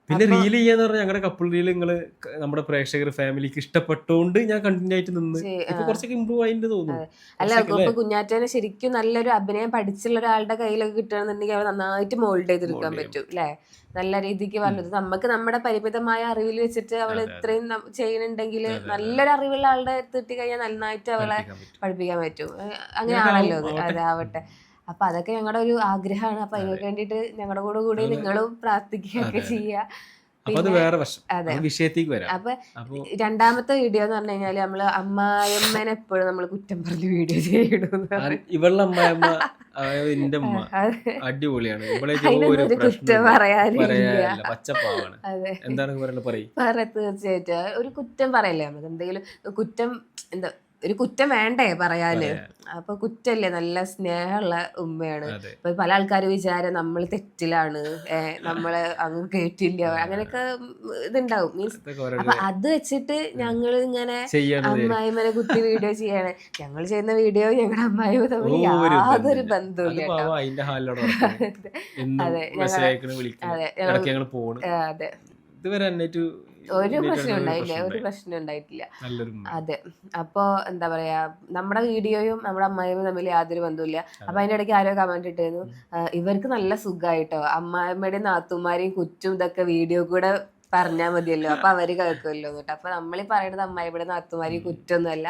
Speaker 2: പിന്നെ റീൽ ചെയ്യാന്ന് പറഞ്ഞാൽ ഞങ്ങളുടെ കപ്പിൾ റീൽ നിങ്ങൾ നമ്മുടെ പ്രേക്ഷകർ ഫാമിലിക്ക് ഇഷ്ടപ്പെട്ടോണ്ട് ഞാൻ കണ്ടിന്യൂ ആയിട്ട് നിന്ന്. ഇപ്പൊ കുറച്ചൊക്കെ ഇമ്പ്രൂവ് ആയിട്ട് തോന്നുന്നു.
Speaker 1: അല്ല ഇപ്പൊ കുഞ്ഞാറ്റനെ ശരിക്കും നല്ലൊരു അഭിനയം പഠിച്ചുള്ള ഒരാളുടെ കയ്യിലൊക്കെ കിട്ടുകയാണെന്നുണ്ടെങ്കിൽ അവർ നന്നായിട്ട് മോൾഡ് ചെയ്തെടുക്കാൻ പറ്റും അല്ലെ നല്ല രീതിക്ക് പറഞ്ഞത് നമുക്ക് നമ്മുടെ പരിമിതമായ അറിവിൽ വെച്ചിട്ട് അവൾ ഇത്രയും ചെയ്യുന്നുണ്ടെങ്കിൽ നല്ലൊരു അറിവുള്ള ആളുടെ അടുത്ത് കഴിഞ്ഞാൽ നന്നായിട്ട് അവളെ
Speaker 2: പഠിപ്പിക്കാൻ പറ്റും.
Speaker 1: അങ്ങനെയാണല്ലോ അത്. അതാവട്ടെ അപ്പൊ അതൊക്കെ ഞങ്ങളുടെ ഒരു ആഗ്രഹമാണ്. അപ്പൊ അതിനൊക്കെ വേണ്ടിയിട്ട് ഞങ്ങളുടെ കൂടെ കൂടി നിങ്ങളും പ്രാർത്ഥിക്കുകയൊക്കെ ചെയ്യുക
Speaker 2: അത് വേറെ വിഷയത്തേക്ക് വരാം.
Speaker 1: അപ്പൊ രണ്ടാമത്തെ വീഡിയോ എന്ന് പറഞ്ഞു കഴിഞ്ഞാൽ നമ്മൾ അമ്മായിയമ്മേനെ എപ്പോഴും നമ്മൾ കുറ്റം പറഞ്ഞ് വീഡിയോ ചെയ്യണം
Speaker 2: ആ- ഇവളുടെ അമ്മായിയമ്മ എന്റെ അമ്മ അടിപൊളിയാണ്. ഒരു
Speaker 1: കുറ്റം പറയാനില്ല.
Speaker 2: പച്ചപ്പാവാണ്. എന്താണ് പറയുന്നത്? പറയും.
Speaker 1: പറ തീർച്ചയായിട്ടും. ഒരു കുറ്റം പറയല്ലേ? നമുക്ക് എന്തെങ്കിലും കുറ്റം എന്താ ഒരു കുറ്റം വേണ്ടേ പറയാന്? അപ്പൊ കുറ്റല്ലേ നല്ല സ്നേഹമുള്ള ഉമ്മയാണ്.
Speaker 2: അപ്പൊ
Speaker 1: ഇപ്പൊ പല ആൾക്കാർ വിചാരം നമ്മൾ തെറ്റിലാണ്. നമ്മൾ അങ്ങ് കേട്ടില്ല. അങ്ങനെയൊക്കെ ഇതുണ്ടാവും. മീൻസ് അപ്പൊ അത് വെച്ചിട്ട് ഞങ്ങൾ ഇങ്ങനെ അമ്മായിമനെ കുത്തി വീഡിയോ ചെയ്യാണ്. ഞങ്ങൾ ചെയ്യുന്ന വീഡിയോ ഞങ്ങളുടെ അമ്മായിമ തമ്മിൽ യാതൊരു. ബന്ധവുമില്ല
Speaker 2: അതെ
Speaker 1: അതെ, അതെ, ഒരു പ്രശ്നം ഉണ്ടായില്ല ഒരു പ്രശ്നം ഉണ്ടായിട്ടില്ല. അതെ. അപ്പോ എന്താ പറയാ നമ്മുടെ വീഡിയോയും നമ്മുടെ അമ്മായിയും തമ്മിൽ യാതൊരു ബന്ധവുമില്ല. അപ്പൊ അതിന്റെ ഇടയ്ക്ക് ആരോ കമന്റ് ഇട്ടിരുന്നു ഇവർക്ക് നല്ല സുഖമായിട്ടോ അമ്മായിമ്മയുടെയും നാത്തുമാരെയും കുറ്റും ഇതൊക്കെ വീഡിയോ കൂടെ പറഞ്ഞാൽ മതിയല്ലോ. അപ്പൊ അവർ കേൾക്കുമല്ലോ എന്നിട്ട്. അപ്പൊ നമ്മളീ പറയുന്നത് അമ്മായിയുടെ നാത്തുമാരി കുറ്റൊന്നുമല്ല.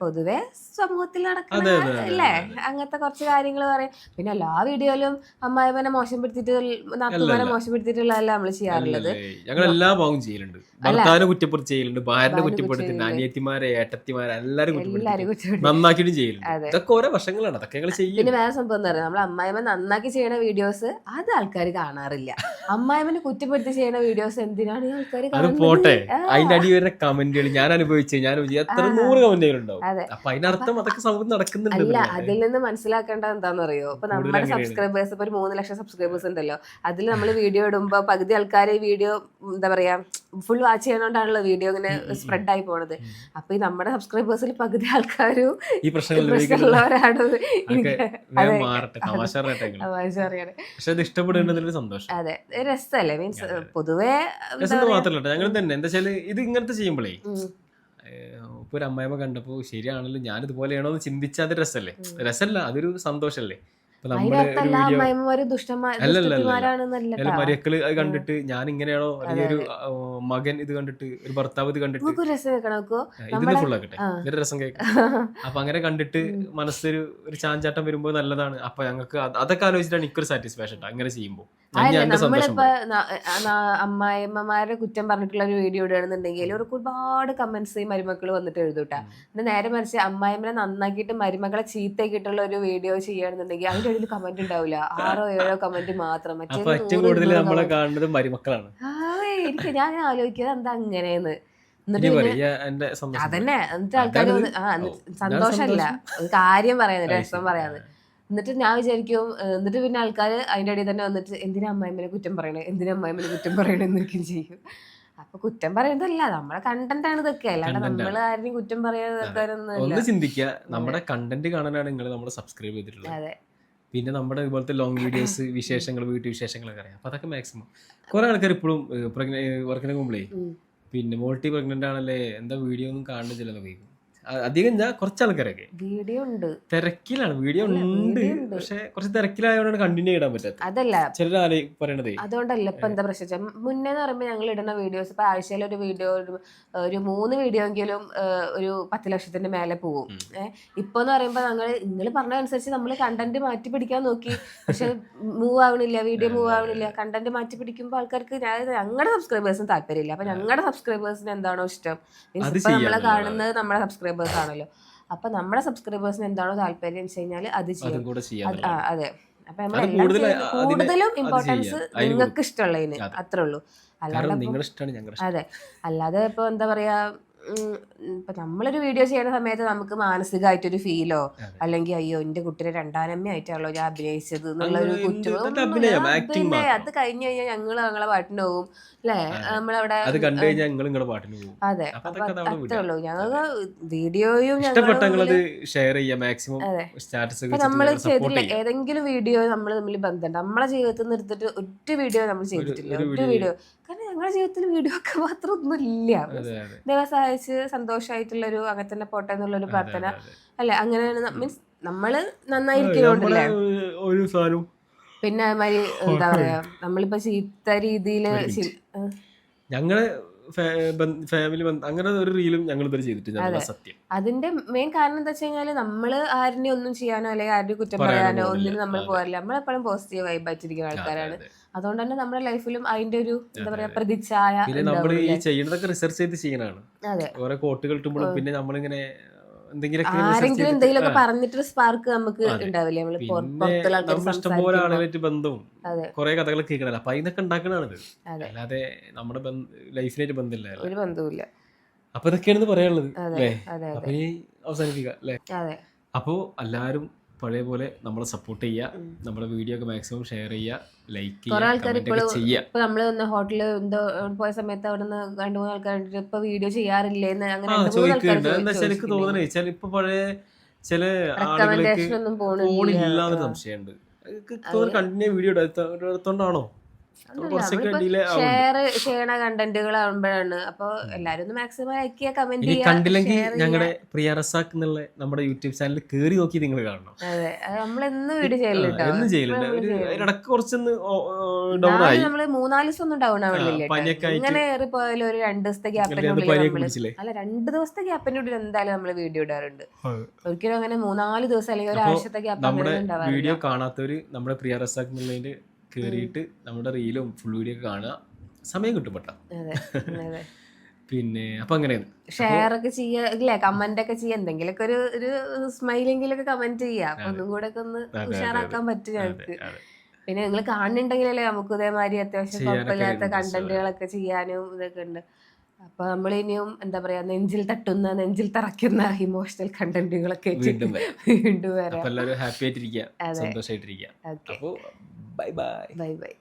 Speaker 1: പൊതുവെ സമൂഹത്തിൽ നടക്കുന്ന അല്ലേ? അങ്ങനത്തെ കുറച്ച് കാര്യങ്ങൾ പറയും. പിന്നെ എല്ലാ വീഡിയോയിലും അമ്മായിമ്മനെ മോശപ്പെടുത്തിയിട്ട് നാത്തുമാരെ. മോശപ്പെടുത്തിയിട്ടുള്ളതല്ല നമ്മൾ ചെയ്യാറുള്ളത്.
Speaker 2: ഞങ്ങൾ എല്ലാ ഭാഗവും ചെയ്യലുണ്ട്. ഭർത്താവിനെ കുറ്റപ്പെടുത്തി ചെയ്യലുണ്ട് ഭാര്യനെ
Speaker 1: കുറ്റപ്പെടുത്തി.
Speaker 2: അനിയത്തിമാരെ ഏട്ടത്തിമാരെ എല്ലാരും നന്നാക്കിയിട്ടും ചെയ്യലുണ്ട്. ഇതൊക്കെ ഓരോ വർഷങ്ങളാണ് അതൊക്കെ ഞങ്ങൾ ചെയ്യും
Speaker 1: പിന്നെ വേറെ സംഭവം എന്താ പറയുക നമ്മൾ അമ്മായിമ്മ നന്നാക്കി ചെയ്യണ വീഡിയോസ് അത് ആൾക്കാർ കാണാറില്ല. അമ്മായിമ്മനെ കുറ്റപ്പെടുത്തി ചെയ്യണ വീഡിയോസ് എന്തിനാ
Speaker 2: അത് പോട്ടെ. അതിന്റെ അടി വരുന്ന കമന്റുകൾ ഞാൻ അനുഭവിച്ചു ഞാൻ എത്ര നൂറ് കമന്റുകൾ ഉണ്ടാവും. അപ്പൊ അതിനർത്ഥം അതൊക്കെ സംഭവം നടക്കുന്നുണ്ട്
Speaker 1: അല്ല അതിൽ നിന്ന് മനസ്സിലാക്കേണ്ടത് എന്താണെന്നറിയോ? ഇപ്പൊ
Speaker 2: കൂടുതൽ
Speaker 1: നമ്മുടെ സബ്സ്ക്രൈബേഴ്സ് ഇപ്പൊ ഒരു മൂന്ന് ലക്ഷം സബ്സ്ക്രൈബേഴ്സ് ഉണ്ടല്ലോ. അതിൽ നമ്മൾ വീഡിയോ ഇടുമ്പോ പകുതി ആൾക്കാർ ഈ വീഡിയോ എന്താ പറയാ ഫുൾ വാച്ച് ചെയ്യണോണ്ടാണല്ലോ വീഡിയോ ഇങ്ങനെ സ്പ്രെഡ് ആയി പോണത്. അപ്പൊ ഈ നമ്മുടെ സബ്സ്ക്രൈബേഴ്സിൽ പകുതി ആൾക്കാരും
Speaker 2: ഈ പ്രശ്നങ്ങളിലുള്ളവരാണ്
Speaker 1: പ്രശ്നമുള്ളവരാണ്
Speaker 2: പക്ഷെ അത് ഇഷ്ടപ്പെടുന്നതിലൊരു സന്തോഷം.
Speaker 1: അതെ. രസല്ലേ? മീൻസ് പൊതുവേ
Speaker 2: രസം മാത്രല്ല ഞങ്ങൾ തന്നെ. എന്താ വെച്ചാൽ ഇത് ഇങ്ങനത്തെ ചെയ്യുമ്പോഴേ
Speaker 1: ഉം.
Speaker 2: ഇപ്പൊ ഒരു അമ്മായിമ്മ കണ്ടപ്പോ ശരിയാണല്ലോ ഞാൻ ഇതുപോലെയാണോ എന്ന് ചിന്തിച്ചാൽ അത് രസല്ലേ? രസല്ല അതൊരു സന്തോഷല്ലേ? മരിയക്കൾ അത് കണ്ടിട്ട് ഞാൻ ഇങ്ങനെയാണോ ഒരു മകൻ ഇത് കണ്ടിട്ട് ഒരു ഭർത്താവ് ഇത് കണ്ടിട്ട് ഇതിന് ഫുൾ ആക്കട്ടെ. ഇതിന്റെ രസം കേൾക്കാം. അപ്പൊ അങ്ങനെ കണ്ടിട്ട് മനസ്സിൽ ഒരു ചാഞ്ചാട്ടം വരുമ്പോൾ നല്ലതാണ്. അപ്പൊ ഞങ്ങൾക്ക് അതൊക്കെ ആലോചിച്ചിട്ടാണ് എനിക്കൊരു സാറ്റിസ്ഫാക്ഷൻ അങ്ങനെ ചെയ്യുമ്പോൾ
Speaker 1: നമ്മളിപ്പോ അമ്മായിമ്മമാരെ കുറ്റം പറഞ്ഞിട്ടുള്ള ഒരു വീഡിയോ ഇടുകയാണെന്നുണ്ടെങ്കിൽ അവർക്ക് ഒരുപാട് കമന്റ്സ് ഈ മരുമക്കൾ വന്നിട്ട് എഴുതൂട്ടാ ഇത് നേരെ മറിച്ച് അമ്മായിമ്മനെ നന്നാക്കിയിട്ട് മരുമകളെ ചീത്തയാക്കിയിട്ടുള്ള ഒരു വീഡിയോ ചെയ്യുകയാണെന്നുണ്ടെങ്കിൽ അതിന്റെ ഇടയിൽ കമന്റ് ഉണ്ടാവില്ല ആറോ ഏഴോ കമന്റ് മാത്രം. മറ്റേ
Speaker 2: കാണുന്നത് മരുമക്കളാണ്.
Speaker 1: എനിക്ക് ഞാൻ ആലോചിക്കുന്നത് എന്താ അങ്ങനെയെന്ന്. എന്നിട്ട് അതന്നെ. എന്നിട്ട് ആൾക്കാർ ആ എന്നിട്ട് സന്തോഷമല്ല കാര്യം പറയാന്ന് രസം പറയാന്ന്. എന്നിട്ട് ഞാൻ വിചാരിക്കും എന്നിട്ട് പിന്നെ ആൾക്കാർ അതിന്റെ ഇടയിൽ തന്നെ വന്നിട്ട് എന്തിനാ അമ്മായിമ്മനെ കുറ്റം പറയണേ? എന്തിനാ അമ്മായിമ്മനെ കുറ്റം പറയണേ എന്നൊരിക്കും ചെയ്യും. അപ്പൊ കുറ്റം പറയുന്നതല്ല നമ്മളെ കണ്ടന്റ് ആണ് ഇതൊക്കെ. അല്ലാണ്ട് നമ്മൾ ആരെയും കുറ്റം
Speaker 2: ഒന്ന് ചിന്തിക്കുക നമ്മുടെ കണ്ടന്റ് കാണാനാണ് നിങ്ങൾ നമ്മൾ സബ്സ്ക്രൈബ് ചെയ്തിട്ടുള്ളത്.
Speaker 1: അതെ.
Speaker 2: പിന്നെ നമ്മുടെ ഇതുപോലത്തെ ലോങ് വീഡിയോസ് വിശേഷങ്ങൾ വീട്ടു വിശേഷങ്ങളൊക്കെ അറിയാം. അപ്പൊ അതൊക്കെ മാക്സിമം കുറെ ആൾക്കാർ ഇപ്പോഴും വർക്കിനെ മുമ്പേ പിന്നെ മോൾട്ടി പ്രഗ്നന്റ് ആണല്ലേ എന്താ വീഡിയോ ഒന്നും കാണുന്നില്ല അ- അധികം ഞാൻ കുറച്ച് ആൾക്കാരൊക്കെ.
Speaker 1: വീഡിയോ ഉണ്ട്
Speaker 2: തിരക്കിലാണ്. വീഡിയോ ഉണ്ട്. പക്ഷെ കുറച്ച് തിരക്കിലായതുകൊണ്ടാണ് കണ്ടിന്യൂ ചെയ്യാൻ പറ്റാത്തത്.
Speaker 1: അതല്ല.
Speaker 2: ചിലർ പറയണതേ.
Speaker 1: അതുകൊണ്ടല്ല ഇപ്പൊ എന്താ പ്രശ്നം മുന്നേ എന്ന് പറയുമ്പോൾ ഞങ്ങൾ ഇടുന്ന വീഡിയോസ് ഇപ്പൊ ആഴ്ചയിൽ ഒരു വീഡിയോ ഒരു മൂന്ന് വീഡിയോ എങ്കിലും ഒരു പത്ത് ലക്ഷത്തിന്റെ മേലെ പോകും ഇപ്പൊ എന്ന് പറയുമ്പോൾ ഞങ്ങൾ നിങ്ങൾ പറഞ്ഞതനുസരിച്ച് നമ്മൾ കണ്ടന്റ് മാറ്റി പിടിക്കാൻ നോക്കി. പക്ഷെ മൂവ് ആവണില്ല വീഡിയോ മൂവ് ആവണില്ല. കണ്ടന്റ് മാറ്റി പിടിക്കുമ്പോൾ ആൾക്കാർക്ക് ഞങ്ങളുടെ സബ്സ്ക്രൈബേഴ്സിന് താല്പര്യമില്ല. അപ്പൊ ഞങ്ങളുടെ സബ്സ്ക്രൈബേഴ്സിന് എന്താണോ ഇഷ്ടം? മീൻസ് ഇപ്പൊ നമ്മളെ. കാണുന്നത് നമ്മുടെ സബ്സ്ക്രൈബേഴ്സ് ആണല്ലോ. അപ്പൊ നമ്മുടെ സബ്സ്ക്രൈബേഴ്സിന് എന്താണോ താല്പര്യം വെച്ച് കഴിഞ്ഞാൽ അത് ചെയ്യും. അത് അപ്പൊ കൂടുതലും ഇമ്പോർട്ടൻസ് നിങ്ങൾക്ക് ഇഷ്ടമുള്ളതിന്.
Speaker 2: അതെ.
Speaker 1: അത്രേ ഉള്ളൂ.
Speaker 2: അല്ലാതെ
Speaker 1: അതെ. അല്ലാതെ ഇപ്പൊ എന്താ പറയാ ഇപ്പൊ നമ്മളൊരു വീഡിയോ ചെയ്യുന്ന സമയത്ത് നമുക്ക് മാനസികമായിട്ടൊരു ഫീലോ അല്ലെങ്കിൽ അയ്യോ എന്റെ കുട്ടിയെ രണ്ടാനമ്മയായിട്ടാണല്ലോ ഞാൻ അഭിനയിച്ചത് എന്നുള്ള ഒരു
Speaker 2: കുറ്റവും
Speaker 1: പിന്നെ അത് കഴിഞ്ഞു കഴിഞ്ഞാൽ ഞങ്ങൾ ഞങ്ങളെ പാട്ടിന് പോവും. അല്ലേ നമ്മളവിടെ
Speaker 2: അത്
Speaker 1: അത്രേ ഉള്ളൂ. ഞങ്ങൾക്ക് വീഡിയോയും നമ്മൾ
Speaker 2: ചെയ്യുക
Speaker 1: ഏതെങ്കിലും വീഡിയോ നമ്മൾ തമ്മിൽ ബന്ധമുണ്ട്. നമ്മളെ ജീവിതത്തിൽ നിർത്തിട്ട് ഒറ്റ വീഡിയോ നമ്മൾ ചെയ്തിട്ടില്ല. ഒറ്റ വീഡിയോ കാരണം ഞങ്ങളുടെ ജീവിതത്തിൽ വീഡിയോ ഒക്കെ മാത്രം ഒന്നും ഇല്ല
Speaker 2: അതെ അതെ
Speaker 1: ദൈവം സഹായിച്ച് സന്തോഷമായിട്ടുള്ളൊരു അങ്ങനെ തന്നെ പോട്ടെ എന്നുള്ളൊരു പ്രാർത്ഥന. അല്ലെ അങ്ങനെയാണ് മീൻസ്
Speaker 2: നമ്മൾ
Speaker 1: നന്നായിരിക്കണോണ്ടല്ലേ
Speaker 2: ഒരു-
Speaker 1: പിന്നെ അതേമാതിരി എന്താ പറയാ നമ്മളിപ്പോ ചീത്ത രീതിയിൽ
Speaker 2: ഞങ്ങൾ ഫാമിലി അങ്ങനെ ഒരു റീലും ഞങ്ങൾ ഇതുവരെ ചെയ്തിട്ടില്ല. സത്യം
Speaker 1: അതിന്റെ മെയിൻ കാരണം എന്താ വെച്ച് നമ്മൾ ആരിനെ ഒന്നും ചെയ്യാനോ അല്ലെങ്കിൽ ആരുടെ കുറ്റം
Speaker 2: പറയാനോ.
Speaker 1: ഒന്നിനും നമ്മൾ. പോകാറില്ല നമ്മളെപ്പോഴും പോസിറ്റീവ് വൈബായിട്ടിരിക്കുന്ന
Speaker 2: ആയിട്ടിരിക്കുന്ന
Speaker 1: ആൾക്കാരാണ്. അതുകൊണ്ട് തന്നെ നമ്മുടെ ലൈഫിലും അതിന്റെ ഒരു എന്താ പറയാ. പ്രതിച്ഛായ
Speaker 2: പിന്നെ നമ്മൾ ഈ ചെയ്യുന്നതൊക്കെ റിസർച്ച് ചെയ്ത് ചെയ്യണാണ്
Speaker 1: അതെ.
Speaker 2: ഓരോ കോട്ടുകൾ ഇട്ടുമ്പോഴും പിന്നെ നമ്മളിങ്ങനെ
Speaker 1: ആരെങ്കിലും
Speaker 2: എന്തെങ്കിലും
Speaker 1: എന്തെങ്കിലുമൊക്കെ
Speaker 2: പറഞ്ഞിട്ട്
Speaker 1: പറഞ്ഞിട്ടൊരു സ്പാർക്ക് നമുക്ക് ഉണ്ടാവില്ലേ?
Speaker 2: ഇഷ്ടംപോലെ ആളുകളായിട്ട് ബന്ധവും കുറെ കഥകൾ കേൾക്കണല്ലോ അപ്പൊ അതിനൊക്കെ അല്ലാതെ നമ്മുടെ ലൈഫിനായിട്ട് ബന്ധമില്ല
Speaker 1: ഒരു ബന്ധവുമില്ല.
Speaker 2: അപ്പൊ ഇതൊക്കെയാണ് പറയാനുള്ളത് അല്ലേ? അപ്പൊ ഇനി അവസാനിപ്പിക്കാം അല്ലേ? എല്ലാവരും പഴയ പോലെ നമ്മളെ സപ്പോർട്ട് ചെയ്യുക. നമ്മുടെ വീഡിയോ ഒക്കെ മാക്സിമം ഷെയർ ചെയ്യുക ലൈക്ക്
Speaker 1: കുറെ
Speaker 2: ചെയ്യുക
Speaker 1: ആൾക്കാർ
Speaker 2: കമന്റ് ഒക്കെ ചെയ്യുക.
Speaker 1: ഇപ്പൊ നമ്മൾ ഒന്ന് ഹോട്ടലിൽ എന്തോ പോയ സമയത്ത് അവിടെ നിന്ന് രണ്ടു മൂന്ന് ആൾക്കാർ ഇപ്പൊ വീഡിയോ അങ്ങനെ രണ്ട് മൂന്ന് ആൾക്കാർ
Speaker 2: ചോദിക്കുന്നുണ്ട് എന്താ വെച്ചാൽ എനിക്ക് തോന്നണേ ചില ഇപ്പൊ പഴയ ചില ആളുകൾക്ക്
Speaker 1: ഫോണില്ലാന്നൊരു
Speaker 2: എന്ന് സംശയമുണ്ട്. കണ്ടിന്യൂ വീഡിയോ എടുത്തോണ്ടാണോ
Speaker 1: ഷെയർ ചെയ്യണ കണ്ടന്റുകൾ ആവുമ്പോഴാണ് അപ്പൊ എല്ലാരും ഒന്ന് മാക്സിമം ലൈക്ക് ചെയ്യുക കമന്റ്
Speaker 2: കണ്ടില്ലെങ്കിൽ. ഞങ്ങളുടെ പ്രിയ റസാഖ് എന്നുള്ള നമ്മുടെ യൂട്യൂബ് ചാനൽ കേറി നോക്കി നിങ്ങൾ കാണണം.
Speaker 1: അതെ നമ്മൾ എന്ന് വീഡിയോ
Speaker 2: ആ,
Speaker 1: ചെയ്യലുണ്ടോ
Speaker 2: എന്നും ചെയ്യലുണ്ട്
Speaker 1: നമ്മൾ
Speaker 2: ഇടയ്ക്ക് കുറച്ചൊന്ന് ഡൗൺ ആയി.
Speaker 1: നമ്മൾ മൂന്നാൽ ദിവസം ഒന്നും ഡൗൺ ആവണില്ല
Speaker 2: ആ, പനിയൊക്കെ
Speaker 1: ഇങ്ങനെ ഏറി പോയാലും ഒരു രണ്ട് ദിവസത്തെ അല്ല രണ്ട് ദിവസത്തെ ഗ്യാപ്പിന്റെ ഉള്ളിൽ എന്തായാലും നമ്മൾ വീഡിയോ ഇടാറുണ്ട്. ഒരിക്കലും അങ്ങനെ മൂന്നാൽ ദിവസം അല്ലെങ്കിൽ ഒരാഴ്ചത്തെ ഗ്യാപ്പ്
Speaker 2: വീഡിയോ കാണാത്തവര് നമ്മുടെ പ്രിയ റസാഖ് എന്നുള്ളതിന്റെ കേറിയിട്ട് നമ്മുടെ റീലും ഫുൾ വീഡിയോ ഒക്കെ കാണുക. സമയം കിട്ടും പെട്ട പിന്നെ അപ്പൊ അങ്ങനെയാണ്.
Speaker 1: ഷെയർ ഒക്കെ ചെയ്യാ ഇല്ലേ? കമന്റ് ഒക്കെ ചെയ്യാ. എന്തെങ്കിലുമൊക്കെ ഒരു ഒരു സ്മൈലെങ്കിലൊക്കെ കമന്റ് ചെയ്യാ. അപ്പൊ. ഒന്നും കൂടെ ഒക്കെ ഒന്ന് ഉഷാറാക്കാൻ പറ്റും ഞങ്ങൾക്ക് പിന്നെ നിങ്ങൾ കാണുന്നുണ്ടെങ്കിലല്ലേ നമുക്ക് ഇതേമാതിരി അത്യാവശ്യം കുഴപ്പമില്ലാത്ത കണ്ടന്റുകളൊക്കെ ചെയ്യാനും ഇതൊക്കെ ഉണ്ട്. അപ്പൊ നമ്മൾ ഇനിയും എന്താ പറയാ നെഞ്ചിൽ തട്ടുന്ന നെഞ്ചിൽ തറയ്ക്കുന്ന ഇമോഷണൽ കണ്ടന്റുകളൊക്കെ
Speaker 2: വീണ്ടും.
Speaker 1: വീണ്ടും വരാം.
Speaker 2: എല്ലാവരും ഹാപ്പി ആയിട്ടിരിക്കുക. സന്തോഷമായിട്ടിരിക്കുക
Speaker 1: ഓക്കെ.
Speaker 2: അപ്പോ ബൈ ബൈ
Speaker 1: ബൈ ബൈ